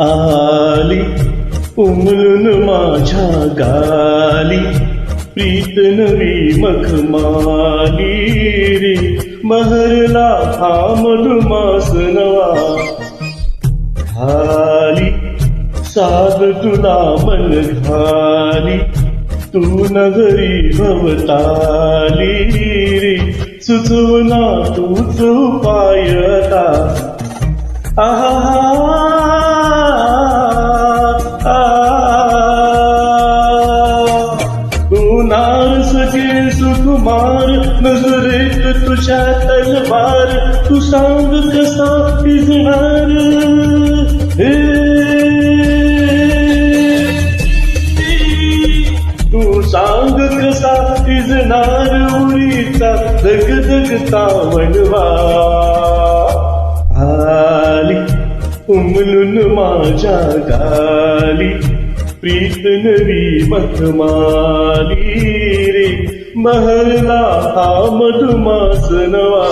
आली. उमलून माझ्या गाली. प्रीत नवी मखमाली रे. बहरला हा मधुमास नवा घाली साध तुला मन घाली. तू नगरी भवताली रे. सुचवना तूच उपायता आहा कुमार नजरेत तुझ्या तलवार तू सांग कसा पिजणार हे तू सांग कसा पिजणार उरीचा दग दगता वणवा? आली उमलून माझ्या गाली. प्रीत नवी मखमाली रे बहरला हा मधुमास नवा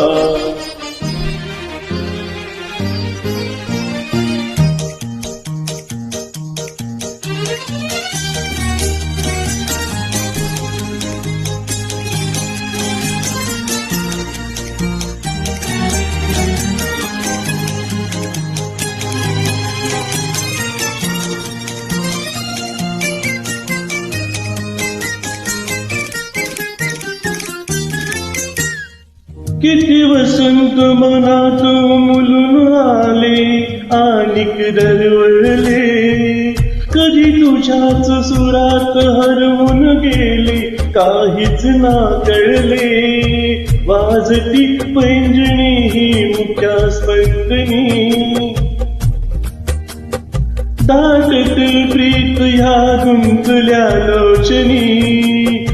किती वसंत मनात मुलून आले आणिक दरवळले. कधी तुझ्याच सुरात हरवून गेले काहीच ना कळले. वाजती पैंजणी ही मुख्या स्पंदनी. दाटत प्रीत ह्या गुंतल्या लोचनी.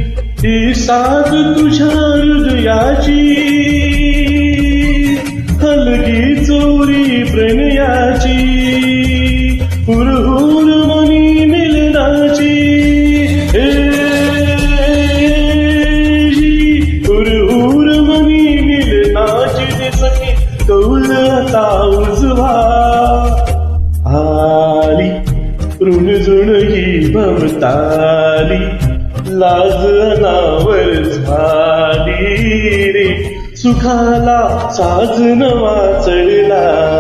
ही साथ तुझ्या हृदयाची. हलगी चोरी प्रणयाची हुरहुर मनी मिलनाची. हुरहुर मनी मिलनाची दिसकी कौल आता उजवा. आली ऋणजुण ही भवताली लाज अनावर झाली रे. सुखाला साजन वाचला.